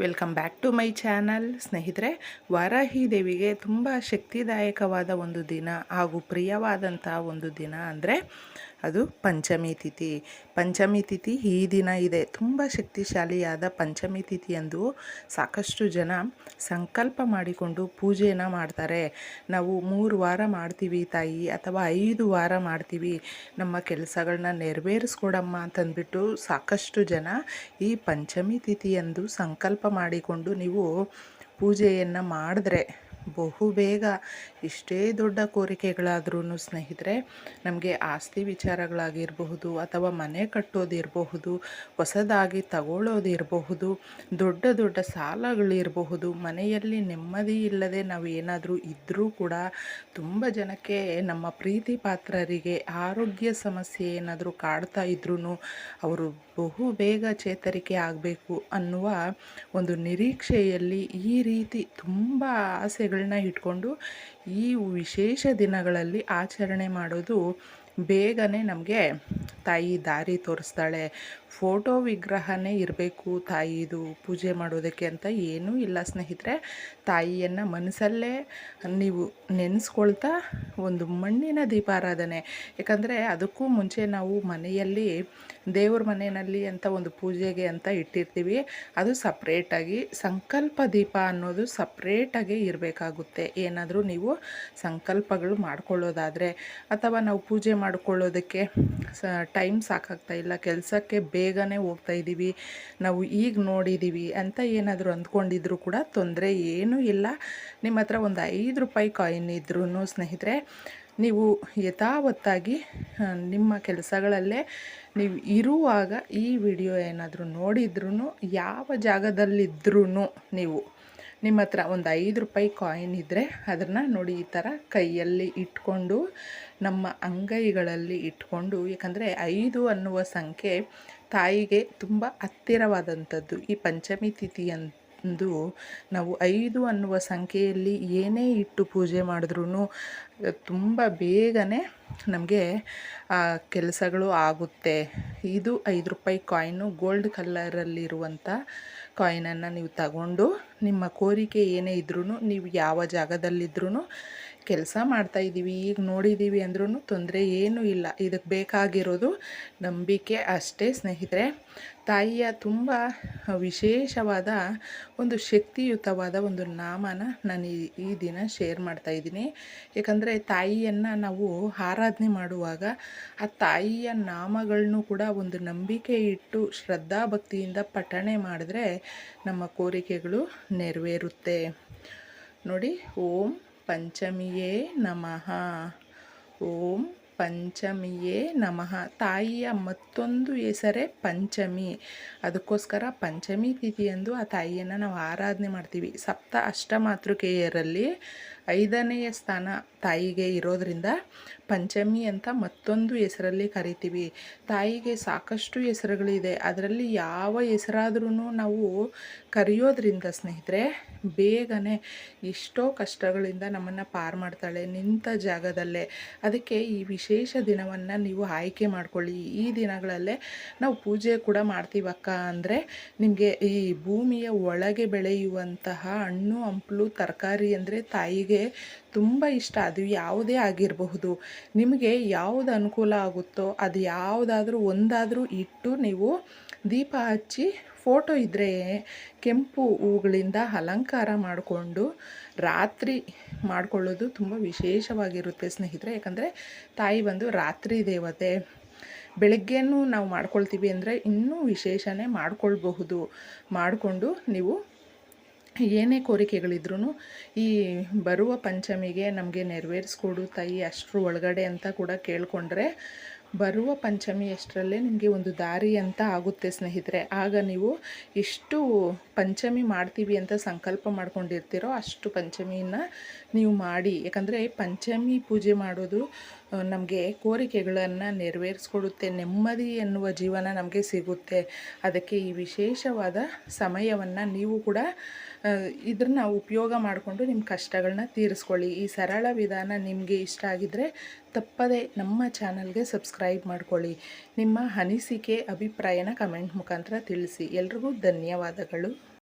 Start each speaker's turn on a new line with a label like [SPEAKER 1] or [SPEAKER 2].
[SPEAKER 1] Welcome back to my channel. ಸ್ನೇಹಿತರೆ, ವಾರಾಹಿ ದೇವಿಗೆ ತುಂಬ ಶಕ್ತಿದಾಯಕವಾದ ಒಂದು ದಿನ ಹಾಗೂ ಪ್ರಿಯವಾದಂಥ ಒಂದು ದಿನ ಅಂದರೆ ಅದು ಪಂಚಮಿ ತಿಥಿ. ಪಂಚಮಿ ತಿಥಿ ಈ ದಿನ ಇದೆ. ತುಂಬ ಶಕ್ತಿಶಾಲಿಯಾದ ಪಂಚಮಿ ತಿಥಿಯಂದು ಸಾಕಷ್ಟು ಜನ ಸಂಕಲ್ಪ ಮಾಡಿಕೊಂಡು ಪೂಜೆಯನ್ನು ಮಾಡ್ತಾರೆ. ನಾವು ಮೂರು ವಾರ ಮಾಡ್ತೀವಿ ತಾಯಿ ಅಥವಾ ಐದು ವಾರ ಮಾಡ್ತೀವಿ. ನಮ್ಮ ಕೆಲಸಗಳನ್ನ ನೆರವೇರಿಸ್ಕೊಡಮ್ಮ ಅಂತಂದ್ಬಿಟ್ಟು ಸಾಕಷ್ಟು ಜನ ಈ ಪಂಚಮಿ ತಿಥಿಯಂದು ಸಂಕಲ್ಪ ಮಾಡಿಕೊಂಡು ನೀವು ಪೂಜೆಯನ್ನು ಮಾಡಿದ್ರೆ ಬಹು ಬೇಗ ಇಷ್ಟೇ ದೊಡ್ಡ ಕೋರಿಕೆಗಳಾದ್ರೂ ಸ್ನೇಹಿತರೆ, ನಮಗೆ ಆಸ್ತಿ ವಿಚಾರಗಳಾಗಿರಬಹುದು ಅಥವಾ ಮನೆ ಕಟ್ಟೋದಿರಬಹುದು, ಹೊಸದಾಗಿ ತಗೊಳ್ಳೋದಿರಬಹುದು, ದೊಡ್ಡ ದೊಡ್ಡ ಸಾಲಗಳಿರಬಹುದು, ಮನೆಯಲ್ಲಿ ನೆಮ್ಮದಿ ಇಲ್ಲದೆ ನಾವು ಏನಾದರೂ ಇದ್ದರೂ ಕೂಡ ತುಂಬ ಜನಕ್ಕೆ ನಮ್ಮ ಪ್ರೀತಿ ಪಾತ್ರರಿಗೆ ಆರೋಗ್ಯ ಸಮಸ್ಯೆ ಏನಾದರೂ ಕಾಡ್ತಾ ಇದ್ರೂ ಅವರು ಬಹು ಬೇಗ ಚೇತರಿಕೆ ಆಗಬೇಕು ಅನ್ನುವ ಒಂದು ನಿರೀಕ್ಷೆಯಲ್ಲಿ ಈ ರೀತಿ ತುಂಬ ಆಸೆಗಳನ್ನ ಇಟ್ಕೊಂಡು ಈ ವಿಶೇಷ ದಿನಗಳಲ್ಲಿ ಆಚರಣೆ ಮಾಡೋದು ಬೇಗನೆ ನಮಗೆ ತಾಯಿ ದಾರಿ ತೋರಿಸ್ತಾಳೆ. ಫೋಟೋ ವಿಗ್ರಹನೇ ಇರಬೇಕು ತಾಯಿದು ಪೂಜೆ ಮಾಡೋದಕ್ಕೆ ಅಂತ ಏನೂ ಇಲ್ಲ ಸ್ನೇಹಿತರೆ. ತಾಯಿಯನ್ನು ಮನಸ್ಸಲ್ಲೇ ನೀವು ನೆನೆಸ್ಕೊಳ್ತಾ ಒಂದು ಮಣ್ಣಿನ ದೀಪಾರಾಧನೆ. ಯಾಕಂದರೆ ಅದಕ್ಕೂ ಮುಂಚೆ ನಾವು ಮನೆಯಲ್ಲಿ, ದೇವ್ರ ಮನೆಯಲ್ಲಿ ಅಂತ ಒಂದು ಪೂಜೆಗೆ ಅಂತ ಇಟ್ಟಿರ್ತೀವಿ. ಅದು ಸಪ್ರೇಟಾಗಿ ಸಂಕಲ್ಪ ದೀಪ ಅನ್ನೋದು ಸಪ್ರೇಟಾಗಿ ಇರಬೇಕಾಗುತ್ತೆ. ಏನಾದರೂ ನೀವು ಸಂಕಲ್ಪಗಳು ಮಾಡ್ಕೊಳ್ಳೋದಾದರೆ, ಅಥವಾ ನಾವು ಪೂಜೆ ಮಾಡ್ಕೊಳ್ಳೋದಕ್ಕೆ ಸ, ಟೈಮ್ ಸಾಕಾಗ್ತಾ ಇಲ್ಲ, ಕೆಲಸಕ್ಕೆ ಬೇಗನೆ ಹೋಗ್ತಾ ಇದ್ದೀವಿ. ನಾವು ಈಗ ನೋಡಿದ್ದೀವಿ ಅಂತ ಏನಾದರೂ ಅಂದ್ಕೊಂಡಿದ್ರು ಕೂಡ ತೊಂದರೆ ಏನೂ ಇಲ್ಲ. ನಿಮ್ಮ ಹತ್ರ ಒಂದು ಐದು ರೂಪಾಯಿ ಕಾಯಿನ್ ಇದ್ರೂ ಸ್ನೇಹಿತರೆ, ನೀವು ಯಥಾವತ್ತಾಗಿ ನಿಮ್ಮ ಕೆಲಸಗಳಲ್ಲೇ ನೀವು ಇರುವಾಗ ಈ ವಿಡಿಯೋ ಏನಾದರೂ ನೋಡಿದ್ರೂ ಯಾವ ಜಾಗದಲ್ಲಿದ್ರೂ ನೀವು ನಿಮ್ಮ ಹತ್ರ ಒಂದು ಐದು ರೂಪಾಯಿ ಕಾಯಿನ್ ಇದ್ದರೆ ಅದನ್ನು ನೋಡಿ ಈ ಥರ ಕೈಯಲ್ಲಿ ಇಟ್ಕೊಂಡು, ನಮ್ಮ ಅಂಗೈಗಳಲ್ಲಿ ಇಟ್ಕೊಂಡು ಯಾಕಂದರೆ ಐದು ಅನ್ನುವ ಸಂಖ್ಯೆ ತಾಯಿಗೆ ತುಂಬ ಹತ್ತಿರವಾದಂಥದ್ದು. ಈ ಪಂಚಮಿ ತಿಥಿಯಂದು ನಾವು ಐದು ಅನ್ನುವ ಸಂಖ್ಯೆಯಲ್ಲಿ ಏನೇ ಇಟ್ಟು ಪೂಜೆ ಮಾಡಿದ್ರೂ ತುಂಬ ಬೇಗನೆ ನಮಗೆ ಕೆಲಸಗಳು ಆಗುತ್ತೆ. ಇದು ಐದು ರೂಪಾಯಿ ಕಾಯಿನು, ಗೋಲ್ಡ್ ಕಲ್ಲರಲ್ಲಿರುವಂಥ ಕಾಯಿನನ್ನು ನೀವು ತಗೊಂಡು ನಿಮ್ಮ ಕೋರಿಕೆ ಏನೇ ಇದ್ರೂ ನೀವು ಯಾವ ಜಾಗದಲ್ಲಿದ್ರೂ ಕೆಲಸ ಮಾಡ್ತಾ ಇದ್ದೀವಿ, ಈಗ ನೋಡಿದ್ದೀವಿ ಅಂದ್ರೂ ತೊಂದರೆ ಏನೂ ಇಲ್ಲ. ಇದಕ್ಕೆ ಬೇಕಾಗಿರೋದು ನಂಬಿಕೆ ಅಷ್ಟೇ ಸ್ನೇಹಿತರೆ. ತಾಯಿಯ ತುಂಬ ವಿಶೇಷವಾದ ಒಂದು ಶಕ್ತಿಯುತವಾದ ಒಂದು ನಾಮನ ನಾನು ಈ ಈ ದಿನ ಶೇರ್ ಮಾಡ್ತಾ ಇದ್ದೀನಿ. ಯಾಕಂದರೆ ತಾಯಿಯನ್ನು ನಾವು ಆರಾಧನೆ ಮಾಡುವಾಗ ಆ ತಾಯಿಯ ನಾಮಗಳನ್ನು ಕೂಡ ಒಂದು ನಂಬಿಕೆ ಇಟ್ಟು ಶ್ರದ್ಧಾ ಭಕ್ತಿಯಿಂದ ಪಠಣೆ ಮಾಡಿದ್ರೆ ನಮ್ಮ ಕೋರಿಕೆಗಳು ನೆರವೇರುತ್ತೆ. ನೋಡಿ, ಓಂ ಪಂಚಮಿಯೇ ನಮಃ ಓಂ ಪಂಚಮಿಯೇ ನಮಃ ತಾಯಿಯ ಮತ್ತೊಂದು ಹೆಸರೇ ಪಂಚಮಿ ಅದಕ್ಕೋಸ್ಕರ ಪಂಚಮಿ ತಿಥಿಯಂದು ಆ ತಾಯಿಯನ್ನು ನಾವು ಆರಾಧನೆ ಮಾಡ್ತೀವಿ. ಸಪ್ತ ಅಷ್ಟಮಾತೃಕೆಯರಲ್ಲಿ ಐದನೆಯ ಸ್ಥಾನ ತಾಯಿಗೆ ಇರೋದರಿಂದ ಪಂಚಮಿ ಅಂತ ಮತ್ತೊಂದು ಹೆಸರಲ್ಲಿ ಕರಿತೀವಿ. ತಾಯಿಗೆ ಸಾಕಷ್ಟು ಹೆಸರುಗಳಿದೆ. ಅದರಲ್ಲಿ ಯಾವ ಹೆಸರಾದ್ರೂ ನಾವು ಕರೆಯೋದ್ರಿಂದ ಸ್ನೇಹಿತರೆ ಬೇಗನೆ ಎಷ್ಟೋ ಕಷ್ಟಗಳಿಂದ ನಮ್ಮನ್ನು ಪಾರು ಮಾಡ್ತಾಳೆ, ನಿಂತ ಜಾಗದಲ್ಲೇ. ಅದಕ್ಕೆ ಈ ವಿಶೇಷ ದಿನವನ್ನು ನೀವು ಆಯ್ಕೆ ಮಾಡ್ಕೊಳ್ಳಿ. ಈ ದಿನಗಳಲ್ಲೇ ನಾವು ಪೂಜೆ ಕೂಡ ಮಾಡ್ತೀವಕ್ಕ ಅಂದರೆ ನಿಮಗೆ ಈ ಭೂಮಿಯ ಒಳಗೆ ಬೆಳೆಯುವಂತಹ ಹಣ್ಣು, ಹಂಪಲು, ತರಕಾರಿ ಅಂದರೆ ತಾಯಿಗೆ ತುಂಬ ಇಷ್ಟ. ಅದು ಯಾವುದೇ ಆಗಿರಬಹುದು. ನಿಮಗೆ ಯಾವುದು ಅನುಕೂಲ ಆಗುತ್ತೋ, ಅದು ಯಾವುದಾದ್ರೂ ಒಂದಾದರೂ ಇಟ್ಟು ನೀವು ದೀಪ ಹಚ್ಚಿ ಫೋಟೋ ಇದ್ದರೆ ಕೆಂಪು ಹೂಗಳಿಂದ ಅಲಂಕಾರ ಮಾಡಿಕೊಂಡು ರಾತ್ರಿ ಮಾಡಿಕೊಳ್ಳೋದು ತುಂಬ ವಿಶೇಷವಾಗಿರುತ್ತೆ ಸ್ನೇಹಿತರೆ. ಯಾಕಂದರೆ ತಾಯಿ ಬಂದು ರಾತ್ರಿ ದೇವತೆ, ಬೆಳಗ್ಗೆನೂ ನಾವು ಮಾಡ್ಕೊಳ್ತೀವಿ ಅಂದರೆ ಇನ್ನೂ ವಿಶೇಷನೇ ಮಾಡಿಕೊಳ್ಬಹುದು. ಮಾಡಿಕೊಂಡು ನೀವು ಏನೇ ಕೋರಿಕೆಗಳಿದ್ರೂ ಈ ಬರುವ ಪಂಚಮಿಗೆ ನಮಗೆ ನೆರವೇರಿಸ್ಕೊಡು ತಾಯಿ ಅಷ್ಟರ ಒಳಗಡೆ ಅಂತ ಕೂಡ ಕೇಳಿಕೊಂಡ್ರೆ ಬರುವ ಪಂಚಮಿ ಅಷ್ಟರಲ್ಲೇ ನಿಮಗೆ ಒಂದು ದಾರಿ ಅಂತ ಆಗುತ್ತೆ ಸ್ನೇಹಿತರೆ. ಆಗ ನೀವು ಎಷ್ಟು ಪಂಚಮಿ ಮಾಡ್ತೀವಿ ಅಂತ ಸಂಕಲ್ಪ ಮಾಡ್ಕೊಂಡಿರ್ತೀರೋ ಅಷ್ಟು ಪಂಚಮಿನ ನೀವು ಮಾಡಿ. ಯಾಕಂದರೆ ಪಂಚಮಿ ಪೂಜೆ ಮಾಡೋದು ನಮಗೆ ಕೋರಿಕೆಗಳನ್ನು ನೆರವೇರಿಸ್ಕೊಡುತ್ತೆ, ನೆಮ್ಮದಿ ಎನ್ನುವ ಜೀವನ ನಮಗೆ ಸಿಗುತ್ತೆ. ಅದಕ್ಕೆ ಈ ವಿಶೇಷವಾದ ಸಮಯವನ್ನು ನೀವು ಕೂಡ ಇದನ್ನ ಉಪಯೋಗ ಮಾಡಿಕೊಂಡು ನಿಮ್ಮ ಕಷ್ಟಗಳನ್ನ ತೀರಿಸ್ಕೊಳ್ಳಿ. ಈ ಸರಳ ವಿಧಾನ ನಿಮಗೆ ಇಷ್ಟ ಆಗಿದ್ದರೆ ತಪ್ಪದೆ ನಮ್ಮ ಚಾನಲ್ಗೆ ಸಬ್ಸ್ಕ್ರೈಬ್ ಮಾಡ್ಕೊಳ್ಳಿ. ನಿಮ್ಮ ಅನಿಸಿಕೆ ಅಭಿಪ್ರಾಯನ ಕಮೆಂಟ್ ಮುಖಾಂತರ ತಿಳಿಸಿ. ಎಲ್ರಿಗೂ ಧನ್ಯವಾದಗಳು.